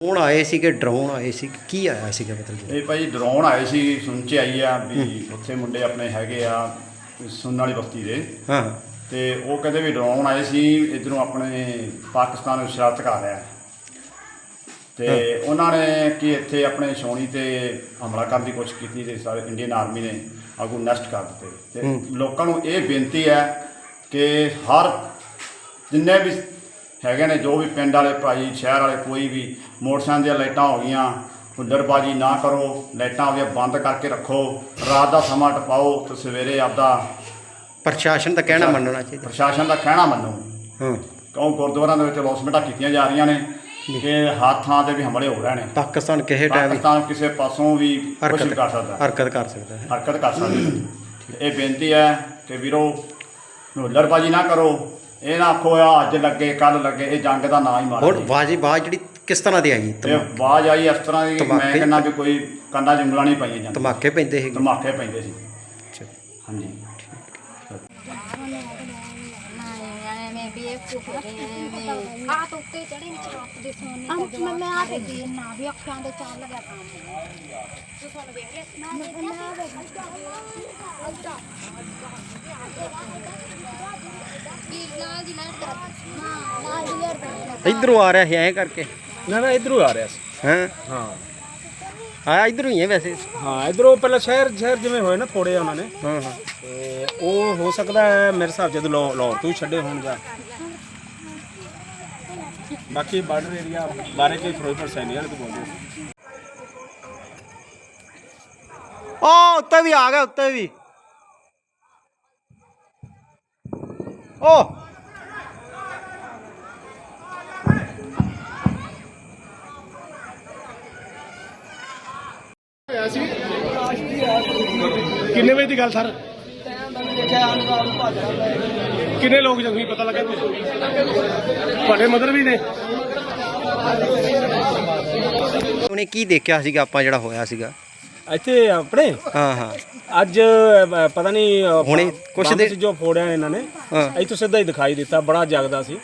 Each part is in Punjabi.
ਹੁਣ ਆਏ ਸੀ ਕਿ ਡਰੋਨ ਆਏ ਸੀ ਕੀ ਆਇਆ ਸੀਗਾ ਮਤਲਬ? ਇਹ ਭਾਈ ਡਰੋਨ ਆਏ ਸੀ ਸੁਣ ਚ ਆਈ ਆ ਵੀ ਉੱਥੇ ਮੁੰਡੇ ਆਪਣੇ ਹੈਗੇ ਆ ਸੁਣਨ ਵਾਲੀ ਬਸਤੀ ਦੇ। ਹਾਂ। ਤੇ ਉਹ ਕਹਿੰਦੇ ਵੀ ਡਰੋਨ ਆਏ ਸੀ ਇਧਰੋਂ ਆਪਣੇ ਪਾਕਿਸਤਾਨ ਨੂੰ ਸ਼ਰਾਰਤ ਕਰ ਰਿਹਾ ਤੇ ਉਹਨਾਂ ਨੇ ਕੀ ਇੱਥੇ ਆਪਣੇ ਸੋਣੀ ਤੇ ਹਮਲਾ ਕਰਨ ਦੀ ਕੋਸ਼ਿਸ਼ ਕੀਤੀ ਤੇ ਸਾਰੇ ਇੰਡੀਅਨ ਆਰਮੀ ਨੇ ਆਗੂ ਨਸ਼ਟ ਕਰ ਦਿੱਤੇ। ਤੇ ਲੋਕਾਂ ਨੂੰ ਇਹ ਬੇਨਤੀ ਹੈ ਕਿ ਹਰ ਜਿੰਨੇ ਵੀ ਹੈਗੇ ਨੇ ਜੋ ਵੀ ਪਿੰਡ ਵਾਲੇ ਭਾਈ ਸ਼ਹਿਰ ਵਾਲੇ ਕੋਈ ਵੀ ਮੋਟਰਸਾਈਕਲ ਦੀਆਂ ਲਾਈਟਾਂ ਹੋ ਗਈਆਂ ਹੁੱਲੜਬਾਜੀ ਨਾ ਕਰੋ ਲਾਈਟਾਂ ਆਪਦੀਆਂ ਬੰਦ ਕਰਕੇ ਰੱਖੋ ਰਾਤ ਦਾ ਸਮਾਂ ਟਪਾਓ ਤੇ ਸਵੇਰੇ ਆਪਦਾ ਪ੍ਰਸ਼ਾਸਨ ਦਾ ਕਹਿਣਾ ਮੰਨਣਾ ਚਾਹੀਦਾ। ਪ੍ਰਸ਼ਾਸਨ ਦਾ ਕਹਿਣਾ ਮੰਨੋ। ਹਾਂ। ਕਿਉਂ ਗੁਰਦੁਆਰਿਆਂ ਦੇ ਵਿੱਚ ਲੌਸਮੈਂਟਾਂ ਕੀਤੀਆਂ ਜਾ ਰਹੀਆਂ ਨੇ ਕਿ ਹਰ ਥਾਂ ਤੇ ਵੀ ਹਮਲੇ ਹੋ ਰਹੇ ਨੇ। ਪਾਕਿਸਤਾਨ ਕਿਸੇ ਟਾਈਮ ਪਾਕਿਸਤਾਨ ਕਿਸੇ ਪਾਸੋਂ ਵੀ ਕੁਝ ਕਰ ਸਕਦਾ। ਹਰਕਤ ਕਰ ਸਕਦਾ ਹੈ। ਹਰਕਤ ਕਰ ਸਕਦਾ। ਇਹ ਬੇਨਤੀ ਹੈ ਕਿ ਵੀਰੋ ਹੁੱਲੜਬਾਜੀ ਨਾ ਕਰੋ। ਇਹ ਨਾ ਆਖੋ ਆ ਅੱਜ ਲੱਗੇ ਕੱਲ ਲੱਗੇ ਇਹ ਜੰਗ ਦਾ ਨਾਂ ਹੀ ਮਾਰਾ ਹੁਣ। ਬਾਜੀ ਬਾਜ ਜਿਹੜੀ ਕਿਸ ਤਰ੍ਹਾਂ ਦੀ ਆਈ ਇਹ ਆਵਾਜ਼ ਆਈ ਇਸ ਤਰ੍ਹਾਂ ਦੀ ਮੈਂ ਧਮਾਕੇ? ਕਹਿੰਦਾ ਵੀ ਕੋਈ ਕੰਡਾ ਜੰਗਲਾਂ ਨਹੀਂ ਪਾਈਆਂ ਜਾਂਦੀਆਂ ਧਮਾਕੇ ਪੈਂਦੇ ਸੀ ਧਮਾਕੇ ਪੈਂਦੇ ਸੀ ਅੱਛਾ। ਹਾਂਜੀ ਮੈਂ ਵੀ ਇਹ ਚੁੱਪ ਰਹੇ ਆ ਤਾਂ ਉੱਤੇ ਚੜੇ ਵਿੱਚ ਰਾਤ ਦੇ ਸੋਨੇ ਅੰਤ ਦਾ ਮੈਂ ਜਵਾਬ ਮੈਂ ਆ ਦੇ ਦੇਖੀ ਨਾ ਵੀ ਅੱਖਾਂ ਦੇ ਚਾਲ ਲਗਾ ਕੰਮ ਤੂੰ ਸੁਣ ਵੇਖ ਲੈ ਮੈਂ ਮੈਂ ਵੇਖੀ ਕੀ ਨਾਲ ਦੀ ਇਧਰੋਂ ਆ ਰਿਹਾ ਸੀ ਐਂ ਕਰਕੇ। ਨਾ ਨਾ ਇਧਰੋਂ ਆ ਰਿਹਾ ਸੀ। ਹਾਂ? ਹਾਂ। ਆਇਆ ਇਧਰੋਂ ਹੀ ਹੈ ਵੈਸੇ। ਹਾਂ ਇਧਰੋਂ ਪਹਿਲਾਂ ਸ਼ਹਿਰ ਸ਼ਹਿਰ ਜਿਵੇਂ ਹੋਏ ਨਾ ਥੋੜੇ ਉਹਨਾਂ ਨੇ। ਹਾਂ ਹਾਂ। ਤੇ ਉਹ ਹੋ ਸਕਦਾ ਹੈ ਮੇਰੇ ਹਿਸਾਬ ਜਦੋਂ ਲਾਹੌਰ ਲਾਹੌਰ ਤੋਂ ਹੀ ਛੱਡੇ ਹੋਣ ਜਾ। ਬਾਕੀ ਬਾਰਡਰ ਏਰੀਆ ਬਾਰੇ ਕੋਈ ਫਿਰੋਜ਼ਪੁਰ ਵਾਲੇ ਤੋਂ ਬੋਲਦੇ। ਉਹ ਉੱਤੇ ਵੀ ਆ ਗਿਆ ਉੱਤੇ ਵੀ। ਕਿੰਨੇ ਵਜੇ ਦੀ ਗੱਲ ਸਰ? ਕਿੰਨੇ ਲੋਕ ਜ਼ਖਮੀ ਪਤਾ ਲੱਗਾ ਕੁਝ ਤੁਹਾਡੇ ਮਦਰ ਵੀ ਨੇ? ਉਹਨੇ ਕੀ ਦੇਖਿਆ ਸੀਗਾ ਆਪਾਂ ਜਿਹੜਾ ਹੋਇਆ ਸੀਗਾ? ਇੱਥੇ ਆਪਣੇ? ਹਾਂ ਹਾਂ। ਅੱਜ ਪਤਾ ਨਹੀਂ ਹੁਣੇ ਕੁਛ ਬੰਬ ਦੇ- ਸੀ ਜੋ ਫੋੜਿਆ ਇਹਨਾਂ ਨੇ। ਹਾਂ। ਇੱਥੋਂ ਸਿੱਧਾ ਹੀ ਦਿਖਾਈ ਦਿੱਤਾ ਬੜਾ ਜਗਦਾ ਸੀ।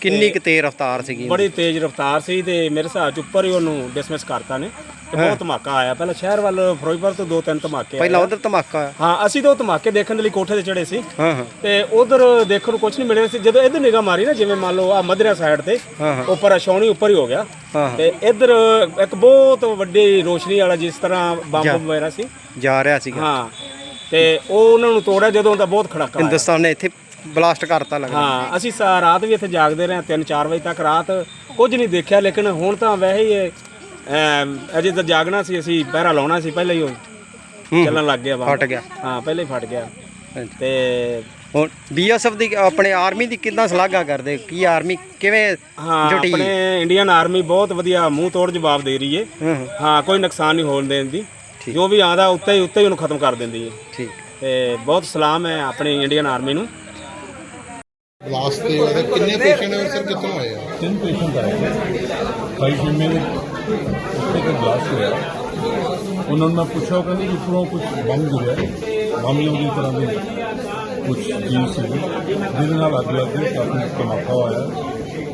ਕਿੰਨੀ ਕੁ ਤੇਜ਼ ਰਫ਼ਤਾਰ ਸੀਗੀ ਬੜੀ ਤੇਜ਼ ਰਫ਼ਤਾਰ ਸੀ ਤੇ ਮੇਰੇ ਹਿਸਾਬ ਚ ਉੱਪਰ ਹੀ ਉਹਨੂੰ ਡਿਸਮਿਸ ਕਰਤਾ ਨੇ। ਤੇ ਬਹੁਤ ਧਮਾਕਾ ਆਇਆ ਪਹਿਲਾਂ ਸ਼ਹਿਰ ਵੱਲ ਫਿਰੋਜ਼ਪੁਰ ਤੋਂ ਦੋ ਤਿੰਨ ਧਮਾਕੇ ਆਏ। ਪਹਿਲਾਂ ਉਧਰ ਧਮਾਕਾ ਆਇਆ। ਹਾਂ ਅਸੀਂ ਤਾਂ ਉਹ ਧਮਾਕੇ ਦੇਖਣ ਦੇ ਲਈ ਕੋਠੇ ਤੇ ਚੜੇ ਸੀ ਹਾਂ ਹਾਂ ਤੇ ਉਧਰ ਦੇਖਣ ਨੂੰ ਕੁਝ ਨਹੀਂ ਮਿਲਿਆ ਸੀ ਜਦੋਂ ਇੱਧਰ ਨਿਗਾਹ ਮਾਰੀ ਨਾ ਜਿਵੇਂ ਮੰਨ ਲਓ ਆ ਮਧਰਿਆ ਸਾਈਡ ਤੇ ਹਾਂ, ਹਾਂ। ਉੱਪਰ ਅਸ਼ੌਣੀ ਉੱਪਰ ਹੀ ਹੋ ਗਿਆ ਹਾਂ, ਹਾਂ। ਤੇ ਇੱਧਰ ਇੱਕ ਬਹੁਤ ਵੱਡੀ ਰੋਸ਼ਨੀ ਵਾਲਾ ਜਿਸ ਤਰ੍ਹਾਂ। ਬੰਬ ਵਗੈਰਾ ਸੀ ਜਾ ਰਿਹਾ ਸੀਗਾ ਹਾਂ ਤੇ ਉਹ ਉਹਨਾਂ ਨੂੰ ਤੋੜਿਆ ਜਦੋਂ ਦਾ ਬਹੁਤ ਖੜਾਕਾ ਆਇਆ। ਹਿੰਦੁਸਤਾਨ ਨੇ ਇੱਥੇ ਬਲਾਸਟ ਕਰਤਾ ਲੱਗਦਾ ਹਾਂ ਅਸੀਂ ਸਾ ਰਾਤ ਵੀ ਇੱਥੇ ਜਾਗਦੇ ਰਹੇ 3-4 ਵਜੇ ਤੱਕ ਰਾਤ ਕੁਝ ਨਹੀਂ ਦੇਖਿਆ ਲੇਕਿਨ ਹੁਣ ਤਾਂ ਵੈਸੇ ਹੀ ਇਹ, ਅਮ, ਅਜੇ ਤਾਂ ਜਾਗਣਾ ਸੀ ਅਸੀਂ ਪਹਿਰਾ ਲਾਉਣਾ ਸੀ ਪਹਿਲਾਂ ਹੀ ਉਹ ਚੱਲਣ ਲੱਗ ਗਿਆ। ਫਟ ਗਿਆ। ਹਾਂ ਪਹਿਲਾਂ ਹੀ ਫਟ ਗਿਆ। ਹਾਂਜੀ। ਤੇ ਹੁਣ ਬੀਐਸਐਫ ਦੀ ਆਪਣੇ ਆਰਮੀ ਦੀ ਕਿੰਨਾ ਸ਼ਲਾਘਾ ਕਰਦੇ? ਕੀ ਆਰਮੀ ਕਿਵੇਂ ਹਾਂ ਜੁਟੀ? ਆਪਣੇ ਇੰਡੀਅਨ ਆਰਮੀ ਬਹੁਤ ਵਧੀਆ ਮੂੰਹ ਤੋੜ ਜਵਾਬ ਦੇ ਰਹੀ ਏ। ਹਾਂ ਹਾਂ। ਹਾਂ ਕੋਈ ਨੁਕਸਾਨ ਨਹੀਂ ਹੋਣ ਦੇਣ ਦੀ। ਜੋ ਵੀ ਆਂਦਾ ਉੱਤੇ ਹੀ ਉੱਤੇ ਹੀ ਉਹਨੂੰ ਖਤਮ ਕਰ ਦਿੰਦੀ ਏ। ਠੀਕ। ਤੇ ਬਹੁਤ ਸਲਾਮ ਹੈ ਆਪਣੀ ਇੰਡੀਅਨ ਆਰਮੀ ਨੂੰ। ਬਲਾਸਟ ਤੇ ਉਹਦੇ ਕਿੰਨੇ ਪੇਸ਼ੈਂਟ ਹੈ ਸਰ ਕਿੱਥੋਂ ਆਏ ਆ ਤਿੰਨ ਪੇਸ਼ੈਂਟ ਆਏ ਨੇ ਕਈ ਫੀਮੇਲ ਉੱਤੇ ਕੋਈ ਬਲਾਸਟ ਹੋਇਆ ਉਹਨਾਂ ਨੂੰ ਮੈਂ ਪੁੱਛਿਆ ਉਹ ਕਹਿੰਦੇ ਕਿ ਉੱਪਰੋਂ ਕੁਝ ਬੰਬ ਗਿਰਿਆ ਬੰਬ ਦੀ ਤਰ੍ਹਾਂ ਦੇ ਕੁਝ ਚੀਜ਼ ਸੀ ਜਿਹਦੇ ਨਾਲ ਅੱਗ ਲੱਗ ਗਈ ਕਾਫੀ ਧਮਾਕਾ ਹੋਇਆ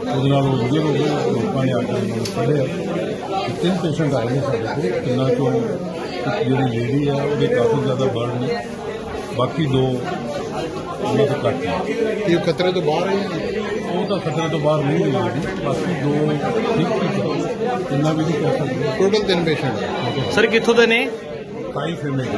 ਉਹਦੇ ਨਾਲ ਉਹ ਵੀਡੀਓ ਹੋ ਗਈ ਲੋਕਾਂ ਨੇ ਆ ਕੇ ਉਹਨਾਂ ਨੂੰ ਫੜਿਆ ਤੇ ਤਿੰਨ ਪੇਸ਼ੈਂਟ ਆਏ ਨੇ ਸਾਡੇ ਕੋਲ ਤਿੰਨਾਂ ਚੋਂ ਇੱਕ ਜਿਹੜੀ ਲੇਡੀ ਆ ਉਹਦੇ ਕਾਫੀ ਜ਼ਿਆਦਾ ਬਰਨ ਨੇ ਬਾਕੀ ਦੋ ਤੋਂ ਘੱਟ ਇਹ ਖਤਰੇ ਤੋਂ ਬਾਹਰ ਹੈ ਉਹ ਤਾਂ ਖਤਰੇ ਤੋਂ ਬਾਹਰ ਨਹੀਂ ਹੋਈ ਗੱਡੀ ਬਾਕੀ ਦੋ ਠੀਕ ਠੀਕ। ਇੰਨਾ ਵੀ ਨਹੀਂ ਸਕਦੇ। ਟੋਟਲ ਤਿੰਨ ਪੇਸ਼ੈਂਟ ਹੈ। ਸਰ ਕਿੱਥੋਂ ਦੇ ਨੇ? ਕਾਈ ਫੈਮਿਲੀ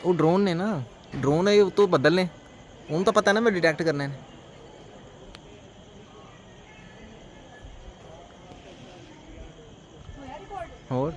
ਉਹ ਡਰੋਨ ਨੇ ਨਾ ਡਰੋਨ ਇਹ ਤੋਂ ਬੱਦਲ ਨੇ ਉਹਨੂੰ ਤਾਂ ਪਤਾ ਨਾ ਮੈਂ ਡਿਟੈਕਟ ਕਰਨੇ ਨੇ ਹੋਰ?